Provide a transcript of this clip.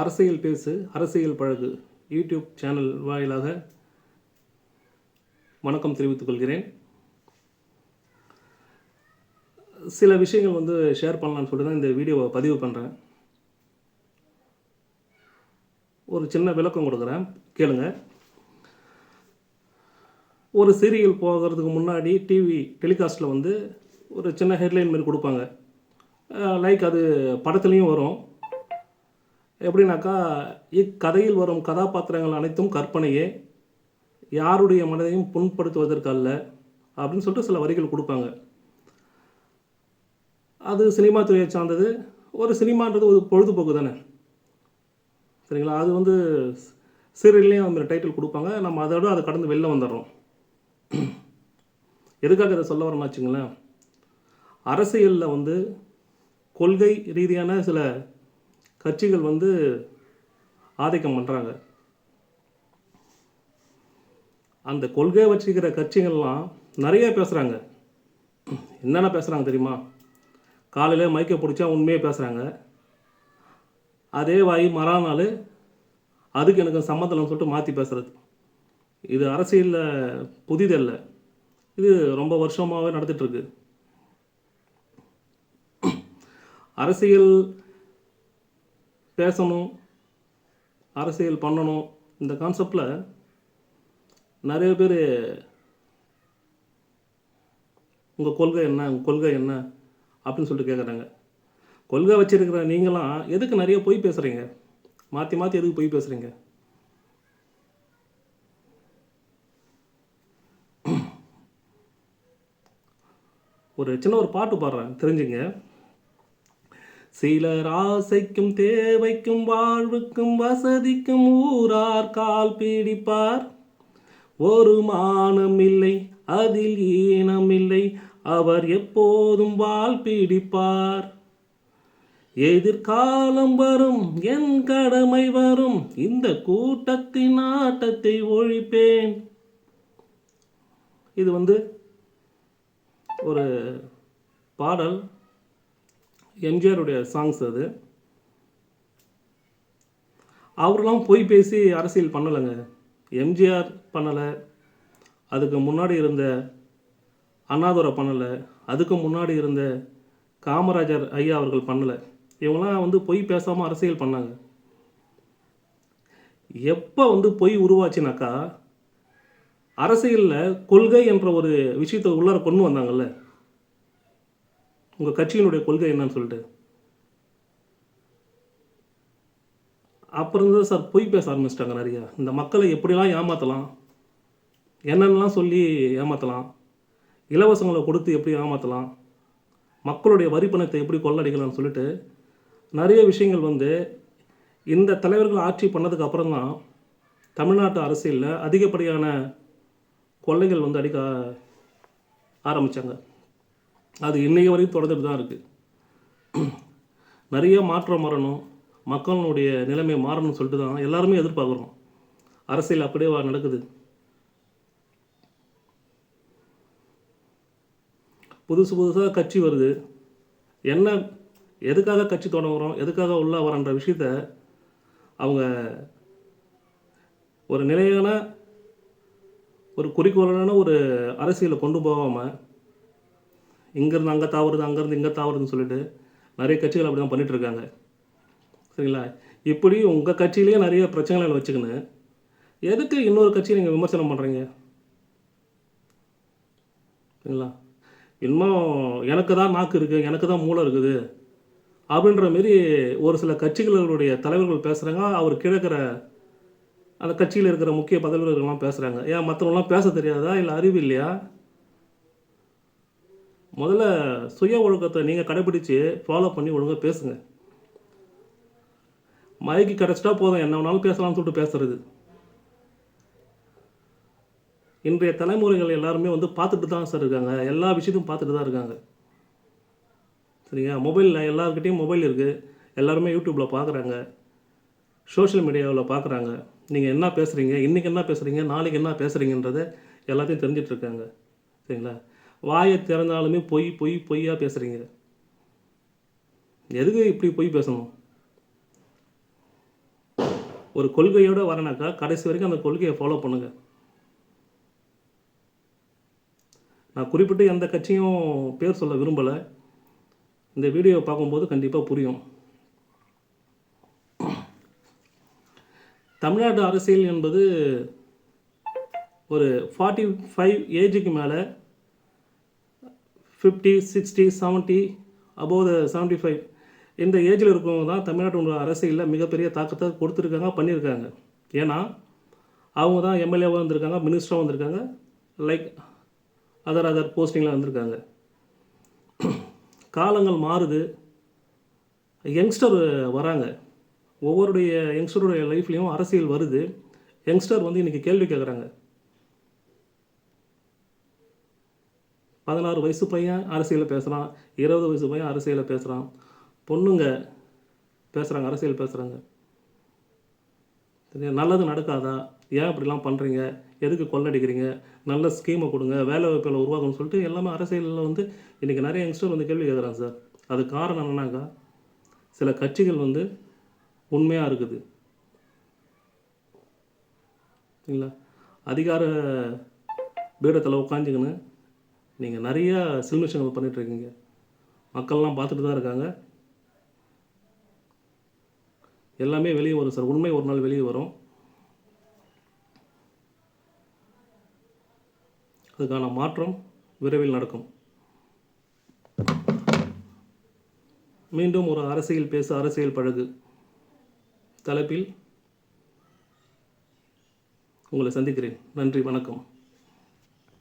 அரசியல் பேசு அரசியல் பழகு யூடியூப் சேனல் வாயிலாக வணக்கம் தெரிவித்துக் கொள்கிறேன். சில விஷயங்கள் வந்து ஷேர் பண்ணலான்னு சொல்லிட்டு தான் இந்த வீடியோவை பதிவு பண்ணுறேன் ஒரு சின்ன விளக்கம் கொடுக்குறேன். கேளுங்க. ஒரு சீரியல் போகிறதுக்கு முன்னாடி டிவி டெலிகாஸ்ட்டில் வந்து ஒரு சின்ன ஹெட்லைன் மாதிரி கொடுப்பாங்க. லைக் அது படத்துலேயும் வரும். எப்படின்னாக்கா இக்கதையில் வரும் கதாபாத்திரங்கள் அனைத்தும் கற்பனையே யாருடைய மனதையும் புண்படுத்துவதற்கு அல்ல அப்படின்னு சொல்லிட்டு சில வரிகள் கொடுப்பாங்க. அது சினிமா துறையை சார்ந்தது. ஒரு சினிமான்றது ஒரு பொழுதுபோக்கு தானே. சரிங்களா? அது வந்து சீரியல்லையும் அந்த டைட்டில் கொடுப்பாங்க. நம்ம அதோட அதை கடந்து வெளில வந்துடுறோம். எதுக்காக இதை சொல்ல வரேன்னு வச்சுங்களேன் அரசியலில் வந்து கொள்கை ரீதியான சில கட்சிகள் வந்து ஆதிக்கம் பண்ணுறாங்க அந்த கொள்கையை வச்சுக்கிற கட்சிகள்லாம் நிறைய பேசுகிறாங்க என்னென்ன பேசுகிறாங்க தெரியுமா? காலையில் மைக்கை பிடிச்சா உண்மையே பேசுகிறாங்க அதே வாய் மறாநாள் அதுக்கு எனக்கு சம்மந்தம்னு சொல்லிட்டு மாற்றி பேசுகிறது இது அரசியலில் புதிதல்ல இது ரொம்ப வருஷமாகவே நடந்துகிட்ருக்கு அரசியல் பேசணும் அரசியல் பண்ணணும். இந்த கான்செப்டில் நிறைய பேர் உங்கள் கொள்கை என்ன உங்கள் கொள்கை என்ன அப்படின்னு சொல்லிட்டு கேட்குறாங்க கொள்கை வச்சுருக்கிற நீங்களாம் எதுக்கு நிறைய பொய் பேசுகிறீங்க மாற்றி மாற்றி எதுக்கு பொய் பேசுகிறீங்க ஒரு சின்ன ஒரு பாட்டு பாடுறேன் தெரிஞ்சுங்க. சிலர் ஆசைக்கும் தேவைக்கும் வாழ்வுக்கும் வசதிக்கும் ஊரார் கால் பிடிப்பார். ஒரு மானம் இல்லை அதில் ஈனம் இல்லை அவர் எப்போதும் வால் பிடிப்பார். எதிர்காலம் வரும் என் கடமை வரும் இந்த கூட்டத்தின் ஆட்டத்தை ஒழிப்பேன். இது வந்து ஒரு பாடல். எம்ஜிஆருடைய சாங்ஸ் அது. அவரெல்லாம் போய் பேசி அரசியல் பண்ணலைங்க. எம்ஜிஆர் பண்ணலை. அதுக்கு முன்னாடி இருந்த அண்ணாதுரை பண்ணலை. அதுக்கு முன்னாடி இருந்த காமராஜர் ஐயா அவர்கள் பண்ணலை. இவங்களாம் வந்து பொய் பேசாமல் அரசியல் பண்ணாங்க. எப்போ வந்து பொய் உருவாச்சுனாக்கா அரசியலில் கொள்கை என்ற ஒரு விஷயத்தை உள்ளார கொண்டு வந்தாங்கல்ல. உங்கள் கட்சியினுடைய கொள்கை என்னன்னு சொல்லிட்டு. அப்புறம் தான் சார் பொய் பேச ஆரம்பிச்சிட்டாங்க நிறையா. இந்த மக்களை எப்படிலாம் ஏமாற்றலாம் என்னென்னலாம் சொல்லி ஏமாற்றலாம் இலவசங்களை கொடுத்து எப்படி ஏமாற்றலாம் மக்களுடைய வரி பணத்தை எப்படி கொள்ளடிக்கலாம்னு சொல்லிட்டு நிறைய விஷயங்கள் வந்து இந்த தலைவர்கள் ஆட்சி பண்ணதுக்கு அப்புறம் தான் தமிழ்நாட்டு அரசியலில் அதிகப்படியான கொள்ளைகள் வந்து அடிக்க ஆரம்பித்தாங்க அது இன்றைய வரையும் தொடர்ந்துட்டு தான் இருக்குது நிறைய மாற்றம் வரணும் மக்களுடைய நிலைமை மாறணும்னு சொல்லிட்டு தான் எல்லாருமே எதிர்பார்க்குறோம். அரசியல் அப்படியே வா- நடக்குது. புதுசு புதுசாக கட்சி வருது. என்ன எதுக்காக கட்சி தொடங்குறோம் எதுக்காக உள்ளே வரன்ற விஷயத்த அவங்க ஒரு நிலையான ஒரு குறிக்கோளான ஒரு அரசியலை கொண்டு போகாமல் இங்கேருந்து அங்கே தாவுறது அங்கேருந்து இங்கே தாவுறதுன்னு சொல்லிட்டு நிறைய கட்சிகள் அப்படி தான் பண்ணிட்டு இருக்காங்க சரிங்களா? இப்படி உங்கள் கட்சியிலேயே நிறைய பிரச்சனைகளை வச்சுக்கின்னு எதுக்கு இன்னொரு கட்சியை நீங்கள் விமர்சனம் பண்ணுறீங்க சரிங்களா? இன்னும் எனக்கு தான் நாக்கு இருக்குது எனக்கு தான் மூளை இருக்குது அப்படின்ற மாரி ஒரு சில கட்சிகளுடைய தலைவர்கள் பேசுகிறாங்க அவர் கிழக்கிற அந்த கட்சியில் இருக்கிற முக்கிய பதவிகளெல்லாம் பேசுகிறாங்க ஏன் மற்றவங்களாம் பேச தெரியாதா? இல்லை அறிவு இல்லையா? முதல்ல சுய ஒழுக்கத்தை நீங்கள் கடைபிடிச்சு ஃபாலோ பண்ணி ஒழுங்காக பேசுங்க. மைக்கு கிடச்சிட்டா போதும் என்ன வேணாலும் பேசலாம்னு சொல்லிட்டு பேசுறது. இன்றைய தலைமுறைகள் எல்லாருமே வந்து பார்த்துட்டு தான் சார் இருக்காங்க. எல்லா விஷயத்தையும் பார்த்துட்டு தான் இருக்காங்க. சரிங்க மொபைலில் எல்லாருக்கிட்டையும் மொபைல் இருக்குது எல்லாருமே யூடியூப்பில் பார்க்குறாங்க. சோஷியல் மீடியாவில் பார்க்குறாங்க. நீங்கள் என்ன பேசுகிறீங்க இன்றைக்கி என்ன பேசுகிறீங்க நாளைக்கு என்ன பேசுகிறீங்கன்றதை எல்லாத்தையும் தெரிஞ்சிட்ருக்காங்க சரிங்களா? வாயை திறந்தாலுமே பொய் பொய் பொய்யாக பேசுகிறீங்க எதுக்கு இப்படி பொய் பேசணும்? ஒரு கொள்கையோடு வரனாக்கா கடைசி வரைக்கும் அந்த கொள்கையை ஃபாலோ பண்ணுங்கள் நான் குறிப்பிட்டு எந்த கட்சியும் பேர் சொல்ல விரும்பலை. இந்த வீடியோவை பார்க்கும்போது கண்டிப்பாக புரியும். தமிழ்நாடு அரசியல் என்பது ஒரு ஃபார்ட்டி ஃபைவ் ஏஜுக்கு மேலே fifty sixty seventy above the seventy five இந்த ஏஜில் இருக்கவங்க தான் தமிழ்நாட்டோட அரசியலில் மிகப்பெரிய தாக்கத்தை கொடுத்துருக்காங்க பண்ணியிருக்காங்க. ஏன்னா அவங்க தான் எம்எல்ஏவாக வந்திருக்காங்க மினிஸ்டராக வந்திருக்காங்க லைக் அதர் அதர் போஸ்டிங்கில் வந்திருக்காங்க. காலங்கள் மாறுது. யங்ஸ்டர் வராங்க. ஒவ்வொருடைய யங்ஸ்டருடைய லைஃப்லேயும் அரசியல் வருது. யங்ஸ்டர் வந்து இன்றைக்கி கேள்வி கேட்குறாங்க பதினாறு வயசு பையன் அரசியலில் பேசுகிறான் இருபது வயசு பையன் அரசியலில் பேசுகிறான் பொண்ணுங்க பேசுகிறாங்க அரசியல் பேசுகிறாங்க சரியா? நல்லது நடக்காதா? ஏன் இப்படிலாம் பண்ணுறீங்க எதுக்கு கொள்ளடிக்கிறீங்க? நல்ல ஸ்கீமை கொடுங்க வேலை வாய்ப்புகளை உருவாக்கணும்னு சொல்லிட்டு எல்லாமே அரசியலில் வந்து இன்றைக்கி நிறைய யங்ஸ்டர் வந்து கேள்வி கேட்குறாங்க சார். அது காரணம் என்னன்னாக்கா சில கட்சிகள் வந்து உண்மையாக இருக்குது. இல்லை? அதிகார பீடத்தில் உட்காந்துக்கின்னு நீங்கள் நிறையா சில்மிஷங்கள் பண்ணிகிட்ருக்கீங்க மக்கள்லாம் பார்த்துட்டு தான் இருக்காங்க. எல்லாமே வெளியே வரும் சார். உண்மை ஒரு நாள் வெளியே வரும். அதுக்கான மாற்றம் விரைவில் நடக்கும். மீண்டும் ஒரு அரசியல் பேச அரசியல் பழகு. தலைப்பில் உங்களை சந்திக்கிறேன். நன்றி வணக்கம்.